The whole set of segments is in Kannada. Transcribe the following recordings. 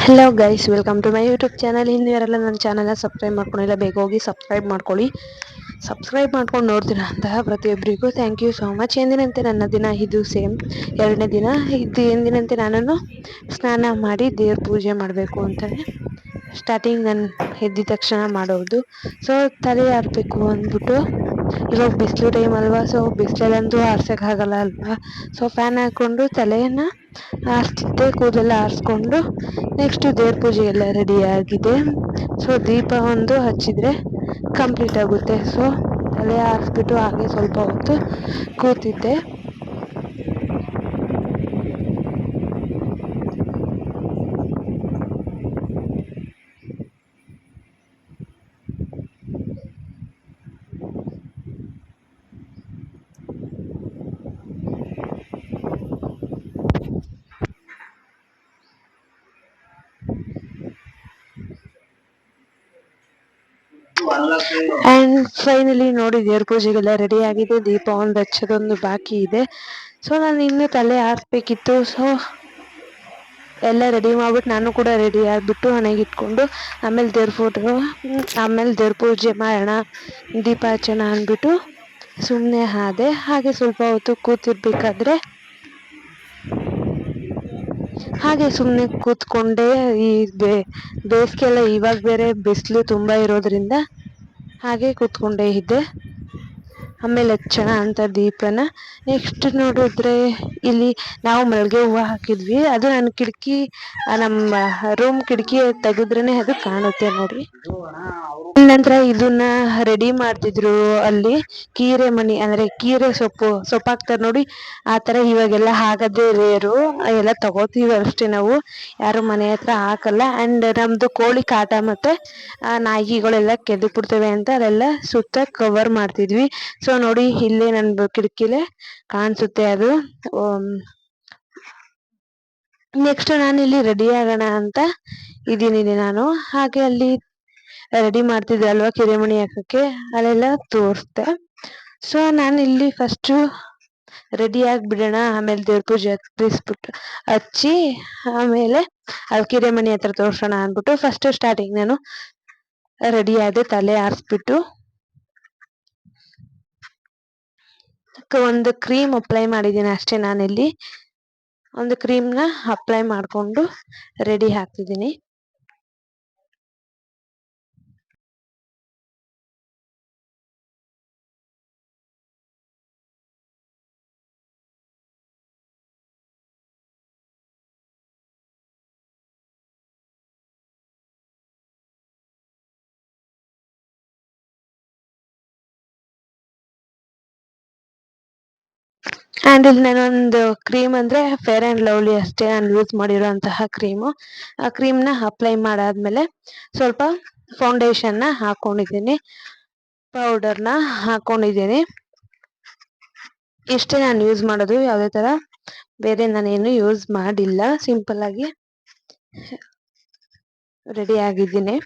Hello guys welcome to my YouTube channel ಹಿಂದೆ ಯಾರೆಲ್ಲ ನನ್ನ ಚಾನಲ್ನ ಸಬ್ಸ್ಕ್ರೈಬ್ ಮಾಡ್ಕೊಂಡಿಲ್ಲ, ಬೇಗ ಹೋಗಿ ಸಬ್ಸ್ಕ್ರೈಬ್ ಮಾಡ್ಕೊಳ್ಳಿ. ಸಬ್ಸ್ಕ್ರೈಬ್ ಮಾಡ್ಕೊಂಡು ನೋಡ್ತೀರಾ ಅಂತಹ ಪ್ರತಿಯೊಬ್ಬರಿಗೂ ಥ್ಯಾಂಕ್ ಯು ಸೋ ಮಚ್ ಎಂದಿನಂತೆ ನನ್ನ ದಿನ? ಇದು ಸೇಮ್ ಎರಡನೇ ದಿನ. ಇದು ಎಂದಿನಂತೆ ನಾನು ಸ್ನಾನ ಮಾಡಿ ದೇವ್ರ ಪೂಜೆ ಮಾಡಬೇಕು ಅಂತಲೇ ಸ್ಟಾರ್ಟಿಂಗ್ ನಾನು ಎದ್ದಿದ ತಕ್ಷಣ ಮಾಡೋದು. ಸೊ ತಲೆ ಹಾರಬೇಕು ಅಂದ್ಬಿಟ್ಟು ಇವಾಗ ಬಿಸಿಲು ಟೈಮ್ ಅಲ್ವಾ ಸೊ ಬಿಸಿಲಲ್ಲಂತೂ ಆರ್ಸೋಕ್ಕಾಗಲ್ಲ ಅಲ್ವಾ? ಸೊ ಫ್ಯಾನ್ ಹಾಕ್ಕೊಂಡು ತಲೆಯನ್ನು ಆರಿಸ್ತಿದ್ದೆ, ಕೂದಲೆಲ್ಲ ಆರಿಸ್ಕೊಂಡು ನೆಕ್ಸ್ಟ್ ದೇವ್ರ ಪೂಜೆ ಎಲ್ಲ ರೆಡಿ ಆಗಿದೆ. ಸೊ ದೀಪ ಒಂದು ಹಚ್ಚಿದರೆ ಕಂಪ್ಲೀಟ್ ಆಗುತ್ತೆ. ಸೊ ತಲೆ ಆರಿಸ್ಬಿಟ್ಟು ಹಾಗೆ ಸ್ವಲ್ಪ ಹೊತ್ತು ಕೂತಿದ್ದೆ. ಆ್ಯಂಡ್ ಫೈನಲಿ ನೋಡಿ, ದೇವ್ರ ಪೂಜೆಗೆಲ್ಲ ರೆಡಿ ಆಗಿದೆ. ದೀಪ ಒಂದು ಹಚ್ಚೋದೊಂದು ಬಾಕಿ ಇದೆ. ಸೊ ನಾನು ಇನ್ನೂ ತಲೆ ಹಾರಿಸ್ಬೇಕಿತ್ತು ಸೊ ಎಲ್ಲ ರೆಡಿ ಮಾಡ್ಬಿಟ್ಟು ನಾನು ಕೂಡ ರೆಡಿ ಆಗಿಬಿಟ್ಟು ಮನೆಗೆ ಇಟ್ಕೊಂಡು ಆಮೇಲೆ ದೇವ್ರ ಫೋಟೋ, ಆಮೇಲೆ ದೇವ್ರ ಪೂಜೆ ಮಾಡೋಣ, ದೀಪ ಹಚ್ಚೋಣ ಅಂದ್ಬಿಟ್ಟು ಸುಮ್ಮನೆ ಆದೆ. ಹಾಗೆ ಸ್ವಲ್ಪ ಹೊತ್ತು ಕೂತಿರ್ಬೇಕಾದ್ರೆ, ಹಾಗೆ ಸುಮ್ಮನೆ ಕೂತ್ಕೊಂಡೆ ಈ ಬೇಸಿಗೆ ಎಲ್ಲ ಇವಾಗ ಬೇರೆ ಬಿಸಿಲು ತುಂಬ ಇರೋದ್ರಿಂದ ಹಾಗೆ ಕೂತ್ಕೊಂಡೇ ಇದ್ದೆ. ಆಮೇಲೆ ಹಚ್ಚೋಣ ಅಂತ ದೀಪನ ನೆಕ್ಸ್ಟ್ ನೋಡಿದ್ರೆ ಇಲ್ಲಿ ನಾವು ಮಲ್ಲಿಗೆ ಹೂವು ಹಾಕಿದ್ವಿ. ಅದು ನನ್ನ ಕಿಟಕಿ ನಮ್ಮ ರೂಮ್ ಕಿಟಕಿ ತೆಗೆದ್ರೇನೆ ಅದು ಕಾಣುತ್ತೆ ನೋಡ್ರಿ. ನಂತರ ಇದನ್ನ ರೆಡಿ ಮಾಡ್ತಿದ್ರು ಅಲ್ಲಿ ಕೀರೆ ಮಣಿ ಅಂದ್ರೆ ಕೀರೆ ಸೊಪ್ಪು ಸೊಪ್ಪು ಹಾಕ್ತಾರೆ ನೋಡಿ. ಆ ತರ ಇವಾಗೆಲ್ಲ ಹಾಕದೇ ರೇರು ಎಲ್ಲ ತಗೋತೀವಿ ಅಷ್ಟೇ ನಾವು. ಯಾರು ಮನೆ ಹತ್ರ ಹಾಕಲ್ಲ. ಅಂಡ್ ನಮ್ದು ಕೋಳಿ ಕಾಟ ಮತ್ತೆ ನಾಯಿಗಳೆಲ್ಲ ಕೆದ್ದು ಬಿಡ್ತವೆ ಅಂತ ಅದೆಲ್ಲ ಸುತ್ತ ಕವರ್ ಮಾಡ್ತಿದ್ವಿ. ಸೊ ನೋಡಿ ಇಲ್ಲೇ ನನ್ನ ಕಿಟಕಿಲೆ ಕಾಣಿಸುತ್ತೆ ಅದು. ನೆಕ್ಸ್ಟ್ ನಾನು ಇಲ್ಲಿ ರೆಡಿ ಆಗೋಣ ಅಂತ ಇದ್ದೀನಿ ನಾನು. ಹಾಗೆ ಅಲ್ಲಿ ರೆಡಿ ಮಾಡ್ತಿದ್ದೆ ಅಲ್ವಾ ಕಿರೆಮಣಿ ಹಾಕಕ್ಕೆ. ಅಲ್ಲೆಲ್ಲ ತೋರಿಸ್ದೆ. ಸೊ ನಾನು ಇಲ್ಲಿ ಫಸ್ಟು ರೆಡಿ ಆಗಿಬಿಡೋಣ. ಆಮೇಲೆ ದೇವ್ರ ಪೂಜೆ ಹತ್ತಿಸ್ಬಿಟ್ಟು ಹಚ್ಚಿ ಆಮೇಲೆ ಅಲ್ಲಿ ಕಿರೆಮಣಿ ಹತ್ರ ತೋರ್ಸೋಣ ಅಂದ್ಬಿಟ್ಟು ಫಸ್ಟ್ ಸ್ಟಾರ್ಟಿಂಗ್ ನಾನು ರೆಡಿ ಆದೆ ತಲೆ ಆರಿಸ್ಬಿಟ್ಟು ಒಂದು ಕ್ರೀಮ್ ಅಪ್ಲೈ ಮಾಡಿದ್ದೀನಿ ಅಷ್ಟೇ ನಾನಿಲ್ಲಿ. ಒಂದು ಕ್ರೀಮ್ನ ಅಪ್ಲೈ ಮಾಡಿಕೊಂಡು ರೆಡಿ ಹಾಕ್ತಿದ್ದೀನಿ ಆ್ಯಂಡ್ ಇಲ್ಲಿ ನಾನೊಂದು ಕ್ರೀಮ್ ಅಂದರೆ ಫೇರ್ ಆ್ಯಂಡ್ ಲವ್ಲಿ ಅಷ್ಟೇ ನಾನು ಯೂಸ್ ಮಾಡಿರೋಂತಹ ಕ್ರೀಮು ಆ ಕ್ರೀಮ್ನ ಅಪ್ಲೈ ಮಾಡಾದ್ಮೇಲೆ ಸ್ವಲ್ಪ ಫೌಂಡೇಶನ್ನ ಹಾಕ್ಕೊಂಡಿದ್ದೀನಿ ಪೌಡರ್ನ ಹಾಕ್ಕೊಂಡಿದ್ದೀನಿ ಇಷ್ಟೇ ನಾನು ಯೂಸ್ ಮಾಡೋದು. ಯಾವುದೇ ಥರ ಬೇರೆ ನಾನೇನು ಯೂಸ್ ಮಾಡಿಲ್ಲ. ಸಿಂಪಲ್ ಆಗಿ ರೆಡಿ ಆಗಿದ್ದೀನಿ.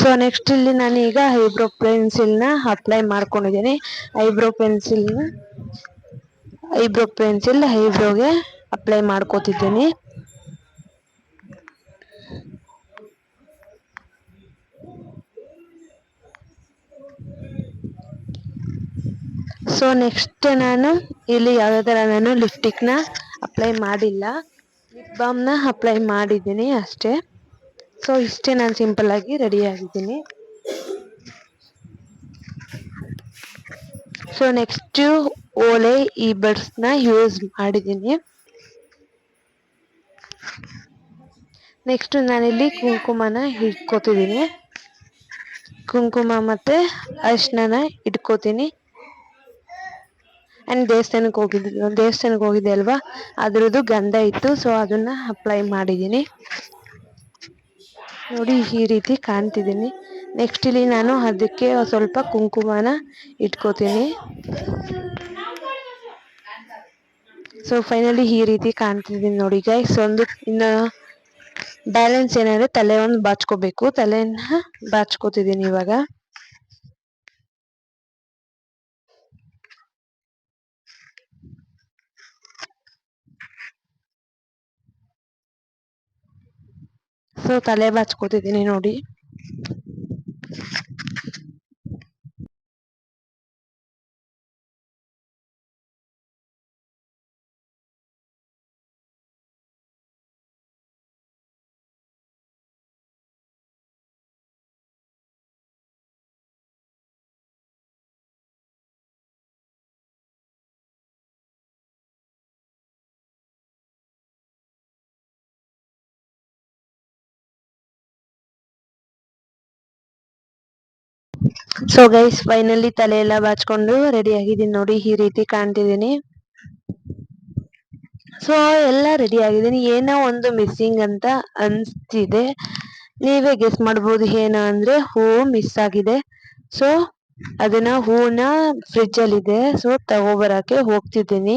ಸೊ ನೆಕ್ಸ್ಟ್ ಇಲ್ಲಿ ನಾನು ಈಗ ಐಬ್ರೋ ಪೆನ್ಸಿಲ್ನ ಅಪ್ಲೈ ಮಾಡ್ಕೊಂಡಿದ್ದೀನಿ. ಐಬ್ರೋ ಪೆನ್ಸಿಲ್ನ ಐಬ್ರೋ ಪೆನ್ಸಿಲ್ ಐಬ್ರೋಗೆ ಅಪ್ಲೈ ಮಾಡ್ಕೋತಿದ್ದೀನಿ. ಸೊ ನೆಕ್ಸ್ಟ್ ನಾನು ಇಲ್ಲಿ ಯಾವುದೇ ಥರ ನಾನು ಲಿಪ್ಟಿಕ್ನ ಅಪ್ಲೈ ಮಾಡಿಲ್ಲ. ಲಿಪ್ ಬಾಮ್ನ ಅಪ್ಲೈ ಮಾಡಿದ್ದೀನಿ ಅಷ್ಟೇ. ಸೊ ಇಷ್ಟೇ ನಾನು ಸಿಂಪಲ್ ಆಗಿ ರೆಡಿ ಆಗಿದ್ದೀನಿ. ಸೊ ನೆಕ್ಸ್ಟ್ ಓಲೆ ಈ ಬಡ್ಸ್ನ ಯೂಸ್ ಮಾಡಿದ್ದೀನಿ. ನೆಕ್ಸ್ಟ್ ನಾನಿಲ್ಲಿ ಕುಂಕುಮನ ಇಟ್ಕೋತಿದ್ದೀನಿ. ಕುಂಕುಮ ಮತ್ತೆ ಅರಿಶಿನ ಇಟ್ಕೋತೀನಿ. ಆ್ಯಂಡ್ ದೇವಸ್ಥಾನಕ್ಕೆ ಹೋಗಿದ್ದು ದೇವಸ್ಥಾನಕ್ಕೆ ಹೋಗಿದ್ದೆ ಅಲ್ವಾ? ಅದ್ರದ್ದು ಗಂಧ ಇತ್ತು ಸೊ ಅದನ್ನ ಅಪ್ಲೈ ಮಾಡಿದ್ದೀನಿ. ನೋಡಿ ಈ ರೀತಿ ಕಾಣ್ತಿದ್ದೀನಿ. ನೆಕ್ಸ್ಟ್ ಇಲ್ಲಿ ನಾನು ಅದಕ್ಕೆ ಸ್ವಲ್ಪ ಕುಂಕುಮನ ಇಟ್ಕೋತೀನಿ. ಸೊ ಫೈನಲಿ ಈ ರೀತಿ ಕಾಣ್ತಿದ್ದೀನಿ ನೋಡಿ ಗೈಸ್ ಒಂದು ಇನ್ನು ಬ್ಯಾಲೆನ್ಸ್ ಏನಂದ್ರೆ ತಲೆ ಒಂದು ಬಾಚ್ಕೋಬೇಕು. ತಲೆನ ಬಾಚ್ಕೋತಿದ್ದೀನಿ ಇವಾಗ. ಸೊ ತಲೆ ಬಾಚ್ಕೋತಿದ್ದೀನಿ ನೋಡಿ. ಸೊ ಗೈಸ್ ಫೈನಲಿ ತಲೆ ಎಲ್ಲ ಬಾಚ್ಕೊಂಡು ರೆಡಿ ಆಗಿದ್ದೀನಿ ನೋಡಿ, ಈ ರೀತಿ ಕಾಣ್ತಿದ್ದೀನಿ. ಸೊ ಎಲ್ಲ ರೆಡಿ ಆಗಿದ್ದೀನಿ. ಏನೋ ಒಂದು ಮಿಸ್ಸಿಂಗ್ ಅಂತ ಅನ್ಸ್ತಿದೆ. ನೀವೇ ಗೆಸ್ ಮಾಡ್ಬೋದು ಏನು ಅಂದ್ರೆ ಹೂವು ಮಿಸ್ ಆಗಿದೆ. ಸೊ ಅದನ್ನ ಹೂವನ್ನ ಫ್ರಿಜ್ ಅಲ್ಲಿ ಇದೆ ಸೊ ತಗೋಬರಕ್ಕೆ ಹೋಗ್ತಿದ್ದೀನಿ.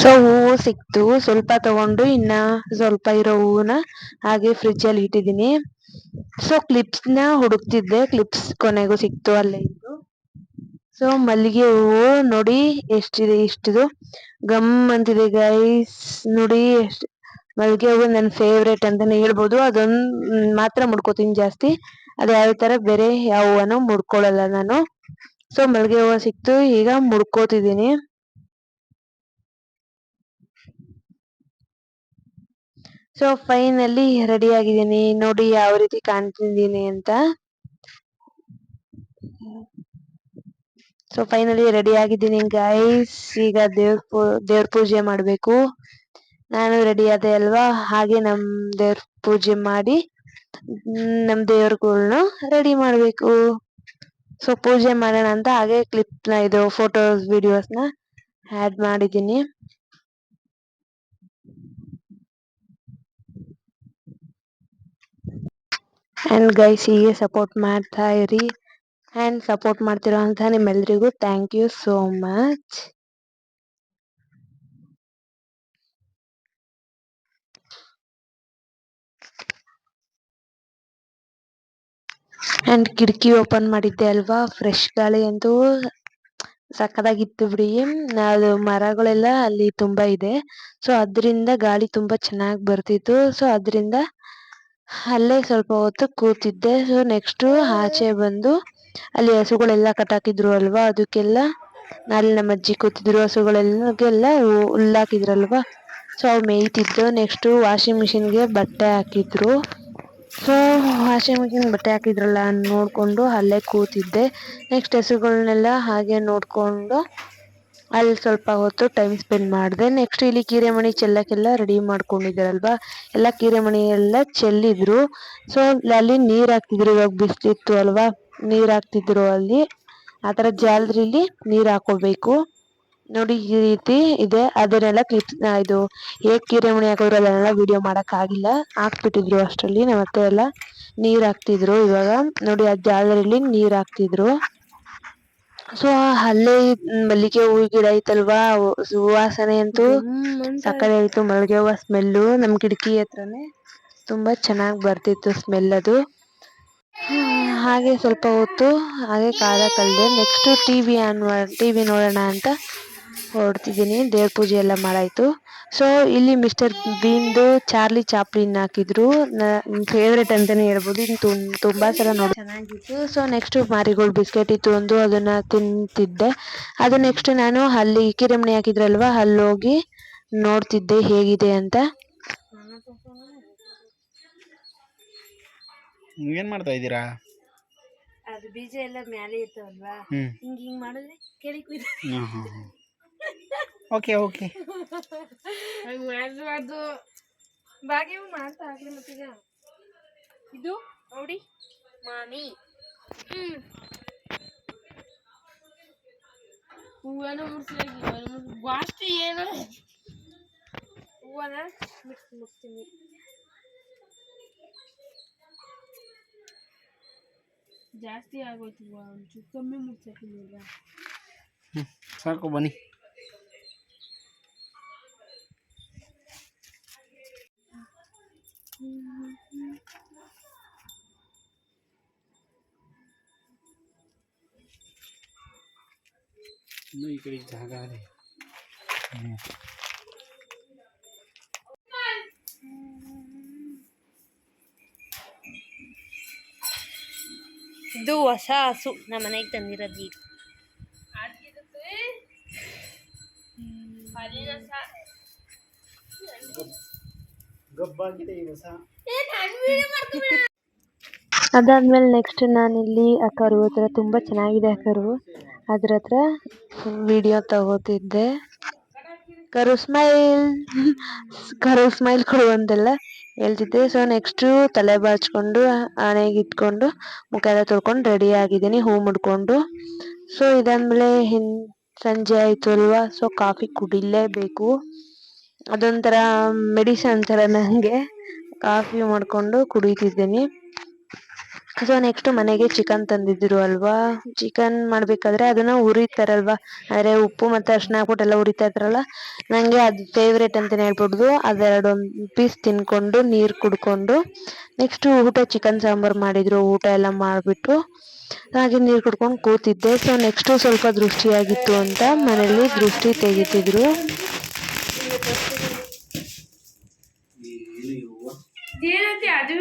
ಸೊ ಹೂವು ಸಿಕ್ತು. ಸ್ವಲ್ಪ ತಗೊಂಡು ಇನ್ನ ಸ್ವಲ್ಪ ಇರೋ ಹೂವನ್ನ ಹಾಗೆ ಫ್ರಿಜ್ ಅಲ್ಲಿ ಇಟ್ಟಿದ್ದೀನಿ. ಸೊ ಕ್ಲಿಪ್ಸ್ನ ಹುಡುಕ್ತಿದ್ದೆ. ಕ್ಲಿಪ್ಸ್ ಕೊನೆಗೂ ಸಿಕ್ತು ಅಲ್ಲೇ ಇದ್ದು. ಸೊ ಮಲ್ಲಿಗೆ ಹೂವು ನೋಡಿ ಎಷ್ಟಿದೆ ಇಷ್ಟಿದು. ಗಮ್ ಅಂತಿದೆ ಗೈಸ್ ನೋಡಿ ಎಷ್ಟು ಮಲ್ಲಿಗೆ ಹೂವು ನನ್ನ ಫೇವ್ರೇಟ್ ಅಂತಾನೆ ಹೇಳ್ಬೋದು. ಅದೊಂದ್ ಮಾತ್ರ ಮುಡ್ಕೋತೀನಿ ಜಾಸ್ತಿ. ಅದ್ ಯಾವ ತರ ಬೇರೆ ಯಾವ ಹೂವನ್ನು ಮುಡ್ಕೊಳಲ್ಲ ನಾನು. ಸೊ ಮಲ್ಲಿಗೆ ಹೂವು ಸಿಕ್ತು. ಈಗ ಮುಡ್ಕೋತಿದ್ದೀನಿ. ಸೊ ಫೈನಲಿ ರೆಡಿ ಆಗಿದ್ದೀನಿ ನೋಡಿ ಯಾವ ರೀತಿ ಕಾಣ್ತಿದ್ದೀನಿ ಅಂತ. ಸೊ ಫೈನಲಿ ರೆಡಿ ಆಗಿದ್ದೀನಿ ಗೈಸ್ ಈಗ ದೇವ್ರ ಪೂ, ದೇವ್ರ ಪೂಜೆ ಮಾಡ್ಬೇಕು. ನಾನು ರೆಡಿ ಆದೆ ಅಲ್ವಾ? ಹಾಗೆ ನಮ್ ದೇವ್ರ ಪೂಜೆ ಮಾಡಿ, ನಮ್ ದೇವ್ರಗಳ್ನು ರೆಡಿ ಮಾಡ್ಬೇಕು. ಸೊ ಪೂಜೆ ಮಾಡೋಣ ಅಂತ ಹಾಗೆ ಕ್ಲಿಪ್ನ, ಇದು ಫೋಟೋಸ್ ವಿಡಿಯೋಸ್ನ ಆಡ್ ಮಾಡಿದ್ದೀನಿ. ಅಂಡ್ ಗೈಸ್ ಹೀಗೆ ಸಪೋರ್ಟ್ ಮಾಡ್ತಾ ಇರಿ. ಅಂಡ್ ಸಪೋರ್ಟ್ ಮಾಡ್ತಿರೋ ಅಂತ ನಿಮ್ಮೆಲ್ರಿಗೂ thank you so much and ಕಿಟಕಿ ಓಪನ್ ಮಾಡಿದ್ದೆ ಅಲ್ವಾ? ಫ್ರೆಶ್ ಗಾಳಿ ಅಂತೂ ಸಕ್ಕದಾಗಿತ್ತು ಬಿಡಿ. ಅದು ಮರಗಳೆಲ್ಲ ಅಲ್ಲಿ ತುಂಬಾ ಇದೆ. ಸೊ ಅದರಿಂದ ಗಾಳಿ ತುಂಬಾ ಚೆನ್ನಾಗಿ ಬರ್ತಿತ್ತು. ಸೊ ಅದ್ರಿಂದ ಅಲ್ಲೇ ಸ್ವಲ್ಪ ಹೊತ್ತು ಕೂತಿದ್ದೆ. ಸೊ ನೆಕ್ಸ್ಟ್ ಆಚೆ ಬಂದು ಅಲ್ಲಿ ಹಸುಗಳೆಲ್ಲ ಕಟ್ಟಾಕಿದ್ರು ಅಲ್ವಾ? ಅದಕ್ಕೆಲ್ಲ ಅಲ್ಲಿ ನಮ್ಮ ಅಜ್ಜಿ ಕೂತಿದ್ರು. ಹಸುಗಳೆಲ್ಲಗೆಲ್ಲ ಹುಲ್ಲಾಕಿದ್ರಲ್ವಾ? ಸೊ ಅವು ಮೇಯ್ತಿದ್ದು. ನೆಕ್ಸ್ಟ್ ವಾಷಿಂಗ್ ಮಿಷಿನ್ಗೆ ಬಟ್ಟೆ ಹಾಕಿದ್ರು. ಸೊ ವಾಷಿಂಗ್ ಮಿಷಿನ್ ಬಟ್ಟೆ ಹಾಕಿದ್ರಲ್ಲ ನೋಡ್ಕೊಂಡು ಅಲ್ಲೇ ಕೂತಿದ್ದೆ. ನೆಕ್ಸ್ಟ್ ಹಸುಗಳನ್ನೆಲ್ಲ ಹಾಗೆ ನೋಡ್ಕೊಂಡು ಅಲ್ಲಿ ಸ್ವಲ್ಪ ಹೊತ್ತು ಟೈಮ್ ಸ್ಪೆಂಡ್ ಮಾಡಿದೆ. ನೆಕ್ಸ್ಟ್ ಇಲ್ಲಿ ಕೀರೆಮಣಿ ಚೆಲ್ಲಕ್ಕೆಲ್ಲ ರೆಡಿ ಮಾಡ್ಕೊಂಡಿದ್ದಾರಲ್ವಾ? ಎಲ್ಲ ಕೀರೆಮಣಿ ಎಲ್ಲ ಚೆಲ್ಲಿದ್ರು. ಸೊ ಅಲ್ಲಿ ನೀರು ಹಾಕ್ತಿದ್ರು. ಇವಾಗ ಬಿಸಿಲಿತ್ತು ಅಲ್ವಾ? ನೀರು ಹಾಕ್ತಿದ್ರು ಅಲ್ಲಿ. ಆತರ ಜಾಲರಿಲಿ ನೀರು ಹಾಕೋಬೇಕು ನೋಡಿ ಈ ರೀತಿ ಇದೆ. ಅದನ್ನೆಲ್ಲ ಕ್ಲಿಪ್ ಇದು ಹೇಗೆ ಕೀರೆಮಣಿ ಹಾಕಿದ್ರು ಅದನ್ನೆಲ್ಲ ವಿಡಿಯೋ ಮಾಡೋಕ್ಕಾಗಿಲ್ಲ. ಹಾಕ್ಬಿಟ್ಟಿದ್ರು ಅಷ್ಟರಲ್ಲಿ. ನಮ್ಮ ಅತ್ತೆ ಎಲ್ಲ ನೀರು ಹಾಕ್ತಿದ್ರು ಇವಾಗ. ನೋಡಿ ಆ ಜಾಲರಿಲಿ ನೀರು ಹಾಕ್ತಿದ್ರು. ಸೊ ಅಲ್ಲೇ ಮಲ್ಲಿಗೆ ಹೂ ಗಿಡ ಐತಲ್ವಾ? ಸುವಾಸನೆ ಅಂತೂ ಸಕ್ಕರೆ ಆಯ್ತು. ಮಲ್ಲಿಗೆ ಹೂವು ಸ್ಮೆಲ್ಲು ನಮ್ ಕಿಟಕಿ ಹತ್ರನೇ ತುಂಬಾ ಚೆನ್ನಾಗಿ ಬರ್ತಿತ್ತು ಸ್ಮೆಲ್ ಅದು. ಹಾಗೆ ಸ್ವಲ್ಪ ಹೊತ್ತು ಹಾಗೆ ಕಾಲ ಕಳೆದೆ. ನೆಕ್ಸ್ಟ್ ಟಿವಿ ಆನ್ ಟಿವಿ ನೋಡೋಣ ಅಂತ ಹೊರಡ್ತಿದ್ದೀನಿ ದೇವ್ರ ಪೂಜೆ ಎಲ್ಲ ಮಾಡಾಯಿತು. ಸೊ ಇಲ್ಲಿ ಮಿಸ್ಟರ್ ಬೀನ್ದು ಚಾರ್ಲಿ ಚಾಪ್ಲಿನ್ ಹಾಕಿದ್ರು. ಫೇವ್ರೇಟ್ ಅಂತಲೇ ಹೇಳ್ಬೋದು. ಇನ್ನು ತುಂಬ ತುಂಬಾ ಸಲ ನೋಡಿ ಚೆನ್ನಾಗಿತ್ತು. ಸೊ ನೆಕ್ಸ್ಟ್ ಮಾರಿಗೋಲ್ಡ್ ಬಿಸ್ಕೆಟ್ ಇತ್ತು ಒಂದು ಅದನ್ನು ತಿಂತಿದ್ದೆ. ಅದು ನೆಕ್ಸ್ಟ್ ನಾನು ಅಲ್ಲಿ ಕಿರಮಣಿ ಹಾಕಿದ್ರಲ್ವಾ ಅಲ್ಲಿ ಹೋಗಿ ನೋಡ್ತಿದ್ದೆ ಹೇಗಿದೆ ಅಂತ. ಏನು ಮಾಡ್ತಾ ಇದ್ದೀರಾ? ಅದು ಬೀಜ ಎಲ್ಲ ಮ್ಯಾಲೆ ಇರ್ತಾವಲ್ವಾ? ಹಿಂಗ್ ಹಿಂಗ್ ಮಾಡಿದ್ರೆ ಕೆಳಗೆ ಕುಯ್ದು ಓಕೆ ಓಕೆ ಮಾಡ್ಬಾರ್ದು ಬಾಗಿ ಮಾಡ್ತಾ ಆಗ್ಲಿ ಮತ್ತೀಗ ಇದು ನೋಡಿ ಮಾಮಿ ಹ್ಮ್ ಹೂವನ ಮುಡ್ಸ್ಲಾಗಿ ವಾಸ್ತು ಏನು ಹೂವನ ಮಿಕ್ಸ್ ಮುಡ್ಸ್ತೀನಿ ಜಾಸ್ತಿ ಆಗೋಯ್ತು ಒಂಚೂರು ಕಮ್ಮಿ ಮುಡ್ಸಕ್ಕಿಲ್ಲ ಸಾಕು ಬನ್ನಿ ಇನ್ನು ಈ ಕಡೆ ಜಾಗ ಇದೆ ಹ್ಮ್. ಇದು ಹೊಸ ಹಸು ನಮ್ಮ ಮನೆಗೆ ತಂದಿರೋದು ಈಗ ಗಬ್ಬಾಗಿದೆ ಈ ಹೊಸ ಅದಾದ್ಮೇಲೆ ನೆಕ್ಸ್ಟ್ ನಾನಿಲ್ಲಿ ಆ ಕರು ಹತ್ರ ತುಂಬ ಚೆನ್ನಾಗಿದೆ ಆ ಕರು ಅದ್ರ ಹತ್ರ ವಿಡಿಯೋ ತಗೋತಿದ್ದೆ. ಕರು ಸ್ಮೈಲ್ ಕರು ಸ್ಮೈಲ್ ಕೊಡು ಅಂತೆಲ್ಲ ಹೇಳ್ತಿದ್ದೆ. ಸೊ ನೆಕ್ಸ್ಟು ತಲೆ ಬಾಚ್ಕೊಂಡು, ಆನೆಗೆ ಇಟ್ಕೊಂಡು, ಮುಖ ಎಲ್ಲ ತೊಳ್ಕೊಂಡು ರೆಡಿ ಆಗಿದ್ದೀನಿ, ಹೂ ಮುಡ್ಕೊಂಡು. ಸೊ ಇದಾದಮೇಲೆ ಹಿನ್, ಸಂಜೆ ಆಯಿತು ಅಲ್ವಾ? ಸೊ ಕಾಫಿ ಕುಡಿಲೇಬೇಕು. ಅದೊಂಥರ ಮೆಡಿಸನ್ ಥರ ನನಗೆ ಕಾಫಿ ಮಾಡ್ಕೊಂಡು ಕುಡಿತಿದ್ದೀನಿ. ಸೊ ನೆಕ್ಸ್ಟ್ ಮನೆಗೆ ಚಿಕನ್ ತಂದಿದ್ರು ಅಲ್ವಾ? ಚಿಕನ್ ಮಾಡ್ಬೇಕಾದ್ರೆ ಅದನ್ನ ಉರಿತಾರಲ್ವಾ ಅಂದ್ರೆ ಉಪ್ಪು ಮತ್ತೆ ಅರ್ಶಿನ ಹಾಕ್ಬಿಟ್ಟು ಎಲ್ಲ ಉರಿತಾ ಇರ್ತಾರಲ್ಲ ನಂಗೆ ಅದು ಫೇವ್ರೇಟ್ ಅಂತಾನೆ ಹೇಳ್ಬಿಡ್ದು. ಅದೆರಡು ಪೀಸ್ ತಿನ್ಕೊಂಡು ನೀರು ಕುಡ್ಕೊಂಡು ನೆಕ್ಸ್ಟ್ ಊಟ ಚಿಕನ್ ಸಾಂಬಾರ್ ಮಾಡಿದ್ರು. ಊಟ ಎಲ್ಲ ಮಾಡಿಬಿಟ್ಟು ಹಾಗೆ ನೀರು ಕುಡ್ಕೊಂಡು ಕೂತಿದ್ದೆ. ಸೊ ನೆಕ್ಸ್ಟ್ ಸ್ವಲ್ಪ ದೃಷ್ಟಿಯಾಗಿತ್ತು ಅಂತ ಮನೆಯಲ್ಲಿ ದೃಷ್ಟಿ ತೆಗಿತಿದ್ರು. ಅದು